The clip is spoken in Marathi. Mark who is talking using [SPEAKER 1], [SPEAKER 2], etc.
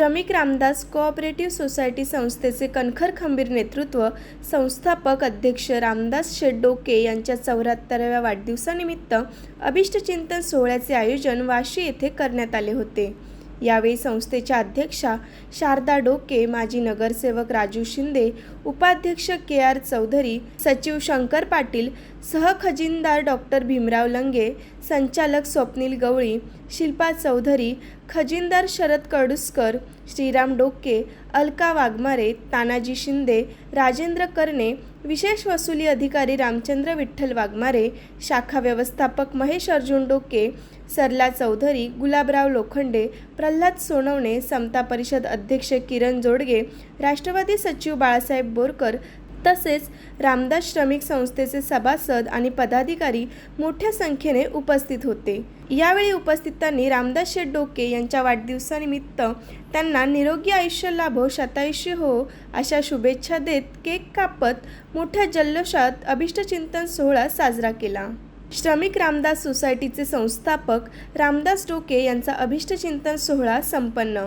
[SPEAKER 1] श्रमिक रामदास कोऑपरेटिव्ह सोसायटी संस्थेचे कणखर खंबीर नेतृत्व संस्थापक अध्यक्ष रामदास शेड्डोके यांच्या चौऱ्याहत्तराव्या वाढदिवसानिमित्त अभिष्टचिंतन सोहळ्याचे आयोजन वाशी येथे करण्यात आले होते. यावेळी संस्थेच्या अध्यक्षा शारदा डोके माजी नगरसेवक राजू शिंदे उपाध्यक्ष के आर चौधरी सचिव शंकर पाटील सहखजिनदार डॉक्टर भीमराव लंगे संचालक स्वप्नील गवळी शिल्पा चौधरी खजिनदार शरद कडुसकर श्रीराम डोके अलका वाघमारे तानाजी शिंदे राजेंद्र कर्णे विशेष वसुली अधिकारी रामचंद्र विठ्ठल वाघमारे शाखा व्यवस्थापक महेश अर्जुन डोके सरला चौधरी गुलाबराव लोखंडे प्रल्हाद सोनवणे समता परिषद अध्यक्ष किरण जोडगे राष्ट्रवादी सचिव बाळासाहेब बोरकर तसेच रामदास श्रमिक संस्थेचे सभासद आणि पदाधिकारी मोठ्या संख्येने उपस्थित होते. यावेळी उपस्थितांनी रामदास शेठ डोके यांच्या वाढदिवसानिमित्त त्यांना निरोगी आयुष्य लाभो शतायुष्य हो अशा शुभेच्छा देत केक कापत मोठ्या जल्लोषात अभिष्टचिंतन सोहळा साजरा केला. श्रमिक रामदास सोसायटीचे संस्थापक रामदास डोके यांचा अभिष्टचिंतन सोहळा संपन्न.